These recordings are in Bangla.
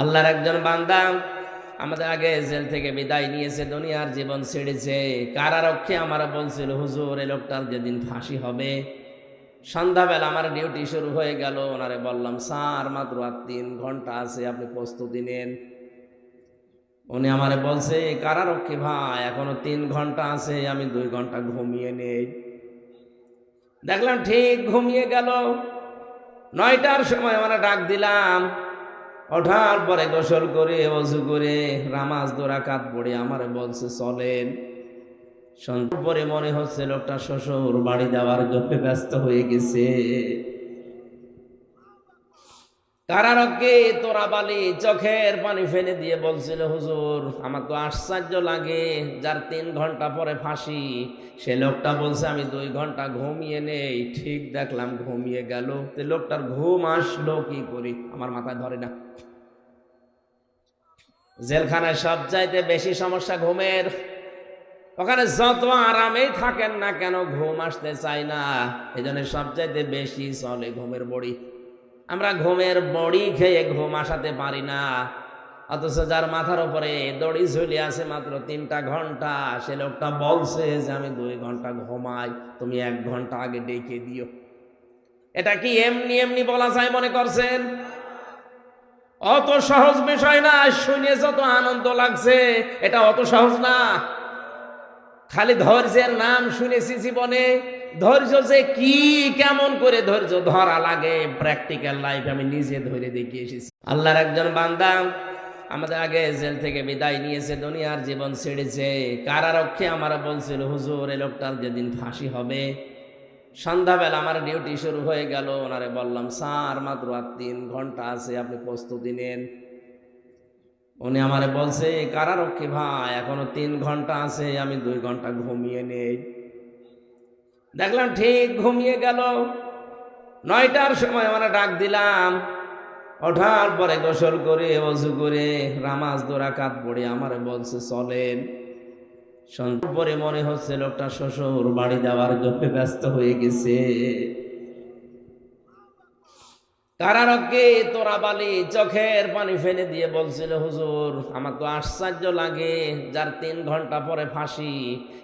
আল্লাহর একজন বান্দা আমাদের আগে জেল থেকে বিদায় নিয়েছে, দুনিয়ার জীবন ছেড়েছে। কারারক্ষে আমার বলছিল, হুজুর, এই লোকটার যেদিন ফাঁসি হবে, সন্ধ্যাবেলা আমার ডিউটি শুরু হয়ে গেল। ওনারে বললাম, স্যার, মাত্র আর তিন ঘণ্টা আছে, আপনি প্রস্তুতি নেন। উনি আমারে বলছে কারারক্ষী ভাই, এখনও তিন ঘণ্টা আছে, আমি দুই ঘণ্টা ঘুমিয়ে নেই। দেখলাম ঠিক ঘুমিয়ে গেল। নয়টার সময় আমরা ডাক দিলাম ওঠার পরে গোসল করে, অজু করে রামাজ দোরা কাত পড়ে আমার বলছে, চলেন। সন্ধ্যার পরে মনে হচ্ছে লোকটা শ্বশুর বাড়ি যাওয়ার জন্য ব্যস্ত হয়ে গেছে। কারারকে তোরা বালি চোখের পানি ফেলে দিয়ে বলছিল, হুজুর আমার তো আশ্চর্য লাগে যার তিন ঘণ্টা পরে ফাঁসি। সে লোকটা বলছে, আমি দুই ঘণ্টা ঘুমিয়ে নেই। ঠিক দেখলাম ঘুমিয়ে গেল। তো লোকটার ঘুম আসলো কি করি? আমার মাথায় ধরে না। জেলখানায় সব চাইতে বেশি সমস্যা ঘুমের। ওখানে যত আরামেই থাকেন না কেন, ঘুম আসতে চায় না। এই জন্য সব চাইতে বেশি চলে ঘুমের বড়ি। আমরা ঘুমের বড়ি খেয়ে ঘুম আসাতে পারি না। অথচ যার মাথার উপরে দড়ি ঝুলে আছে মাত্র তিনটা ঘণ্টা, সে লোকটা বলছে যে, আমি দুই ঘণ্টা ঘুমাই, তুমি এক ঘণ্টা আগে ডেকে দিও। এটা কি এমনি এমনি বলা যায় মনে করছেন? অত সহজ বিষয় না, শুনে যত আনন্দ লাগছে, এটা অত সহজ না। খালি ধৈর্যের নাম শুনেছি জীবনে। ধৈর্য যে কি কেমন করে ধৈর্য ধরা লাগে প্র্যাকটিক্যাল লাইফ আমি নিজে ধরে দেখিয়ে এসেছি। আল্লাহর একজন বান্দা আমাদের আগে জেল থেকে বিদায় নিয়েছে, দুনিয়ার জীবন ছেড়েছে। কারারক্ষে আমার বলছিল, হুজুর এই লোকটার যেদিন ফাঁসি হবে, সন্ধ্যাবেলা আমার ডিউটি শুরু হয়ে গেল। ওনারে বললাম, স্যার, মাত্র আর তিন ঘণ্টা আছে, আপনি প্রস্তুতি নেন। উনি আমারে বলছে, কারারক্ষী ভাই, এখনও তিন ঘণ্টা আছে, আমি দুই ঘণ্টা ঘুমিয়ে নেই। দেখলাম ঠিক ঘুমিয়ে গেল। নয়টার সময় আমরা ডাক দিলাম। ওঠার পরে গোসল করে, অজু করে রামাজ দোরা কাত পড়ে আমার বলছে, চলেন। পরে মনে হচ্ছে লোকটা শ্বশুর বাড়ি যাওয়ার জন্য ব্যস্ত হয়ে গেছে। কারারকে তোরা বালি চোখের পানি ফেলে দিয়ে বলছিল, হুজুর আমার তো আশ্চর্য লাগে যার তিন ঘণ্টা পরে ফাঁসি।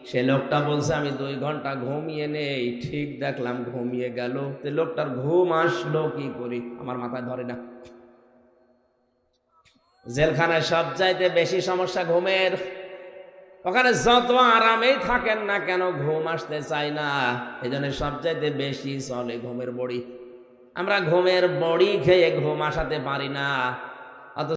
সে লোকটা বলছে, আমি দুই ঘণ্টা ঘুমিয়ে নেই। ঠিক দেখলাম ঘুমিয়ে গেল। লোকটার ঘুম আসলো কি করি? আমার মাথায় ধরে না। জেলখানায় সব চাইতে বেশি সমস্যা ঘুমের। ওখানে যত আরামেই থাকেন না কেন, ঘুম আসতে চায় না। এই জন্য সব চাইতে বেশি চলে ঘুমের বড়ি। আমরা ঘুমের বড়ি খেয়ে ঘুম আসাতে পারি না।